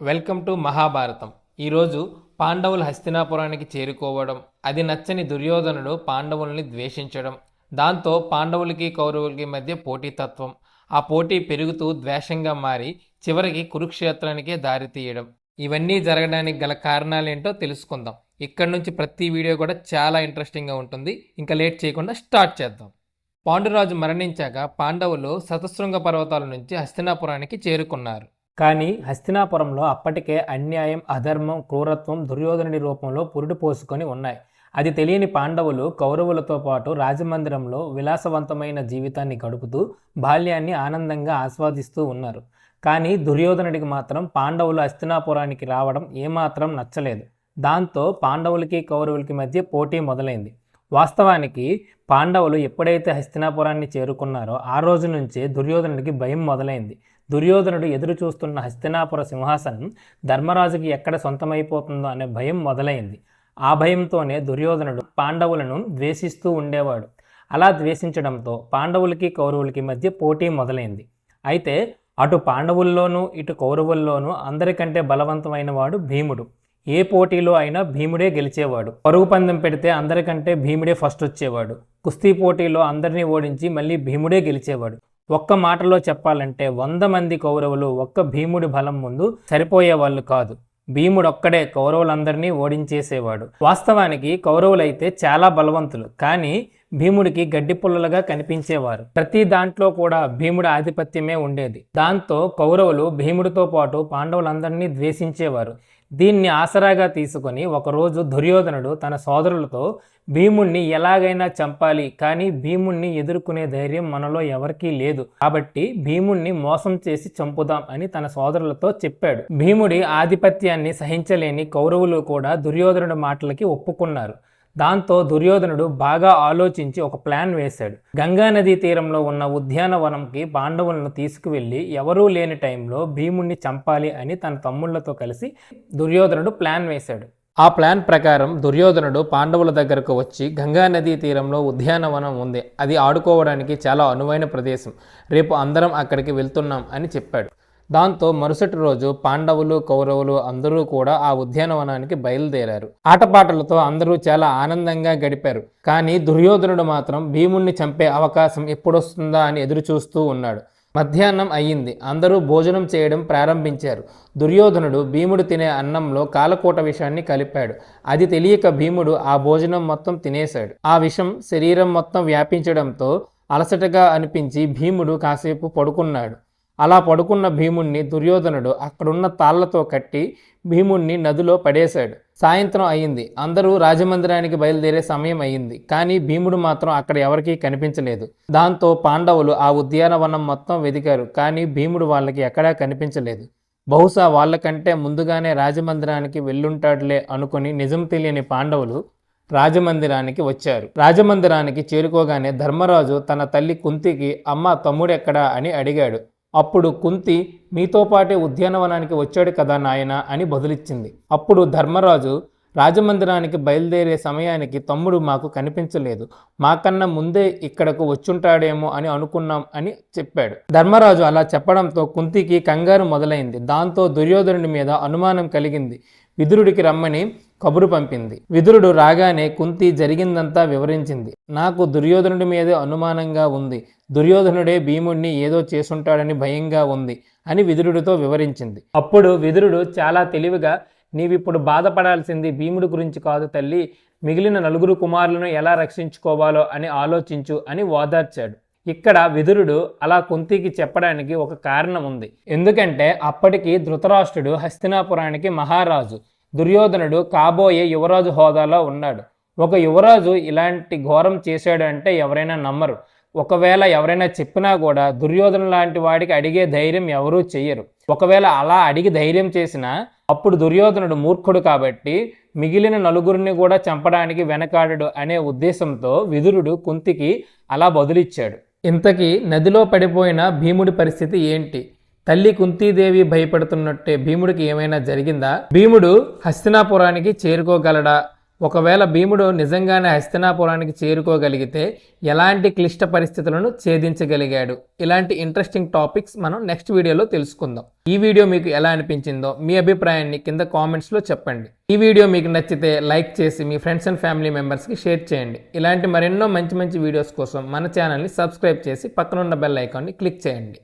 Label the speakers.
Speaker 1: Welcome to Mahabharatam. ఈరోజు పాండవులు హస్తినాపురానికి చేరుకోవడం అది నచ్చని దుర్యోధనుడు పాండవుల్ని ద్వేషించడం దాంతో పాండవులకి కౌరవులకి మధ్య పోటీతత్వం ఆ పోటీ పెరుగుతూ ద్వేషంగా మారి చివరికి కురుక్షేత్రానికే దారితీయడం ఇవన్నీ జరగడానికి గల కారణాలేంటో తెలుసుకుందాం. ఇక్కడ నుంచి ప్రతి వీడియో కూడా చాలా ఇంట్రెస్టింగ్గా ఉంటుంది. ఇంకా లేట్ చేయకుండా స్టార్ట్ చేద్దాం. పాండురాజు మరణించాక పాండవులు శతశృంగ పర్వతాల నుంచి హస్తినాపురానికి చేరుకున్నారు. కానీ హస్తినాపురంలో అప్పటికే అన్యాయం అధర్మం క్రూరత్వం దుర్యోధనుడి రూపంలో పురుడు పోసుకొని ఉన్నాయి. అది తెలియని పాండవులు కౌరవులతో పాటు రాజమందిరంలో విలాసవంతమైన జీవితాన్ని గడుపుతూ బాల్యాన్ని ఆనందంగా ఆస్వాదిస్తూ ఉన్నారు. కానీ దుర్యోధనుడికి మాత్రం పాండవులు హస్తినాపురానికి రావడం ఏమాత్రం నచ్చలేదు. దాంతో పాండవులకి కౌరవులకి మధ్య పోటీ మొదలైంది. వాస్తవానికి పాండవులు ఎప్పుడైతే హస్తినాపురాన్ని చేరుకున్నారో ఆ రోజు నుంచే దుర్యోధనుడికి భయం మొదలైంది. దుర్యోధనుడు ఎదురు చూస్తున్న హస్తినాపుర సింహాసనం ధర్మరాజుకి ఎక్కడ సొంతమైపోతుందో అనే భయం మొదలైంది. ఆ భయంతోనే దుర్యోధనుడు పాండవులను ద్వేషిస్తూ ఉండేవాడు. అలా ద్వేషించడంతో పాండవులకి కౌరవులకి మధ్య పోటీ మొదలైంది. అయితే అటు పాండవుల్లోనూ ఇటు కౌరవుల్లోనూ అందరికంటే బలవంతమైన వాడు భీముడు. ఏ పోటీలో అయినా భీముడే గెలిచేవాడు. పరుగు పందెం పెడితే అందరికంటే భీముడే ఫస్ట్ వచ్చేవాడు. కుస్తీ పోటీలో అందరినీ ఓడించి మళ్ళీ భీముడే గెలిచేవాడు. ఒక్క మాటలో చెప్పాలంటే వంద మంది కౌరవులు ఒక్క భీముడి బలం ముందు సరిపోయే వాళ్ళు కాదు. భీముడు ఒక్కడే కౌరవులందరినీ ఓడించేసేవాడు. వాస్తవానికి కౌరవులైతే చాలా బలవంతులు కానీ భీముడికి గడ్డి పుల్లలుగా కనిపించేవారు. ప్రతి దాంట్లో కూడా భీముడి ఆధిపత్యమే ఉండేది. దాంతో కౌరవులు భీముడితో పాటు పాండవులందరినీ ద్వేషించేవారు. దీన్ని ఆసరాగా తీసుకొని ఒకరోజు దుర్యోధనుడు తన సోదరులతో భీముణ్ణి ఎలాగైనా చంపాలి కానీ భీముణ్ణి ఎదుర్కొనే ధైర్యం మనలో ఎవరికీ లేదు. కాబట్టి భీముణ్ణి మోసం చేసి చంపుదాం అని తన సోదరులతో చెప్పాడు. భీముడి ఆధిపత్యాన్ని సహించలేని కౌరవులు కూడా దుర్యోధనుడి మాటలకి ఒప్పుకున్నారు. దాంతో దుర్యోధనుడు బాగా ఆలోచించి ఒక ప్లాన్ వేశాడు. గంగా నదీ తీరంలో ఉన్న ఉద్యానవనంకి పాండవులను తీసుకువెళ్ళి ఎవరూ లేని టైంలో భీముణ్ణి చంపాలి అని తన తమ్ముళ్ళతో కలిసి దుర్యోధనుడు ప్లాన్ వేశాడు. ఆ ప్లాన్ ప్రకారం దుర్యోధనుడు పాండవుల దగ్గరకు వచ్చి గంగా నదీ తీరంలో ఉద్యానవనం ఉంది. అది ఆడుకోవడానికి చాలా అనువైన ప్రదేశం. రేపు అందరం అక్కడికి వెళ్తున్నాం అని చెప్పాడు. దాంతో మరుసటి రోజు పాండవులు కౌరవులు అందరూ కూడా ఆ ఉద్యానవనానికి బయలుదేరారు. ఆటపాటలతో అందరూ చాలా ఆనందంగా గడిపారు. కానీ దుర్యోధనుడు మాత్రం భీముణ్ణి చంపే అవకాశం ఎప్పుడొస్తుందా అని ఎదురు చూస్తూ ఉన్నాడు. మధ్యాహ్నం అయ్యింది. అందరూ భోజనం చేయడం ప్రారంభించారు. దుర్యోధనుడు భీముడు తినే అన్నంలో కాలకూట విషాన్ని కలిపాడు. అది తెలియక భీముడు ఆ భోజనం మొత్తం తినేశాడు. ఆ విషం శరీరం మొత్తం వ్యాపించడంతో అలసటగా అనిపించి భీముడు కాసేపు పడుకున్నాడు. అలా పడుకున్న భీముణ్ణి దుర్యోధనుడు అక్కడున్న తాళ్ళతో కట్టి భీముణ్ణి నదిలో పడేశాడు. సాయంత్రం అయింది అందరూ రాజమందిరానికి బయలుదేరే సమయం అయింది కానీ భీముడు మాత్రం అక్కడ ఎవరికీ కనిపించలేదు. దాంతో పాండవులు ఆ ఉద్యానవనం మొత్తం వెదికారు. కానీ భీముడు వాళ్ళకి ఎక్కడా కనిపించలేదు. బహుశా వాళ్ళకంటే ముందుగానే రాజమందిరానికి వెళ్ళుంటాడులే అనుకుని నిజం తెలియని పాండవులు రాజమందిరానికి వచ్చారు. రాజమందిరానికి చేరుకోగానే ధర్మరాజు తన తల్లి కుంతికి అమ్మ తమ్ముడెక్కడా? అని అడిగాడు. అప్పుడు కుంతి మీతో పాటే ఉద్యానవనానికి వచ్చాడు కదా నాయన అని బదులిచ్చింది. అప్పుడు ధర్మరాజు రాజమందిరానికి బయలుదేరే సమయానికి తమ్ముడు మాకు కనిపించలేదు. మాకన్నా ముందే ఇక్కడకు వచ్చుంటాడేమో అని అనుకున్నాం అని చెప్పాడు. ధర్మరాజు అలా చెప్పడంతో కుంతికి కంగారు మొదలైంది. దాంతో దుర్యోధనుడి మీద అనుమానం కలిగింది. విదురుడికి రమ్మని కబురు పంపింది. విదురుడు రాగానే కుంతి జరిగిందంతా వివరించింది. నాకు దుర్యోధనుడి మీదే అనుమానంగా ఉంది. దుర్యోధనుడే భీముణ్ణి ఏదో చేసుంటాడని భయంగా ఉంది అని విదురుడితో వివరించింది. అప్పుడు విదురుడు చాలా తెలివిగా నీవిప్పుడు బాధపడాల్సింది భీముడి గురించి కాదు తల్లి. మిగిలిన నలుగురు కుమారులను ఎలా రక్షించుకోవాలో అని ఆలోచించు అని ఓదార్చాడు ఇక్కడ విదురుడు అలా కుంతికి చెప్పడానికి ఒక కారణం ఉంది. ఎందుకంటే అప్పటికి ధృతరాష్ట్రుడు హస్తినాపురానికి మహారాజు దుర్యోధనుడు కాబోయే యువరాజు హోదాలో ఉన్నాడు. ఒక యువరాజు ఇలాంటి ఘోరం చేశాడు అంటే ఎవరైనా నమ్మరు. ఒకవేళ ఎవరైనా చెప్పినా కూడా దుర్యోధన లాంటి వాడికి అడిగే ధైర్యం ఎవరూ చెయ్యరు. ఒకవేళ అలా అడిగి ధైర్యం చేసినా అప్పుడు దుర్యోధనుడు మూర్ఖుడు కాబట్టి మిగిలిన నలుగురిని కూడా చంపడానికి వెనకాడడు అనే ఉద్దేశంతో విదురుడు కుంతికి అలా బదులిచ్చాడు. ఇంతకీ నదిలో పడిపోయిన భీముడి పరిస్థితి ఏంటి? తల్లి కుంతీదేవి భయపడుతున్నట్టే భీముడికి ఏమైనా జరిగిందా? భీముడు హస్తినాపురానికి చేరుకోగలడా? ఒకవేళ భీముడు నిజంగానే హస్తినాపురానికి చేరుకోగలిగితే ఎలాంటి క్లిష్ట పరిస్థితులను ఛేదించగలిగాడు? ఇలాంటి ఇంట్రెస్టింగ్ టాపిక్స్ మనం నెక్స్ట్ వీడియోలో తెలుసుకుందాం. ఈ వీడియో మీకు ఎలా అనిపించిందో మీ అభిప్రాయాన్ని కింద కామెంట్స్లో చెప్పండి. ఈ వీడియో మీకు నచ్చితే లైక్ చేసి మీ ఫ్రెండ్స్ అండ్ ఫ్యామిలీ మెంబర్స్కి షేర్ చేయండి. ఇలాంటి మరెన్నో మంచి మంచి వీడియోస్ కోసం మన ఛానల్ని సబ్స్క్రైబ్ చేసి పక్కనున్న బెల్ ఐకాన్ని క్లిక్ చేయండి.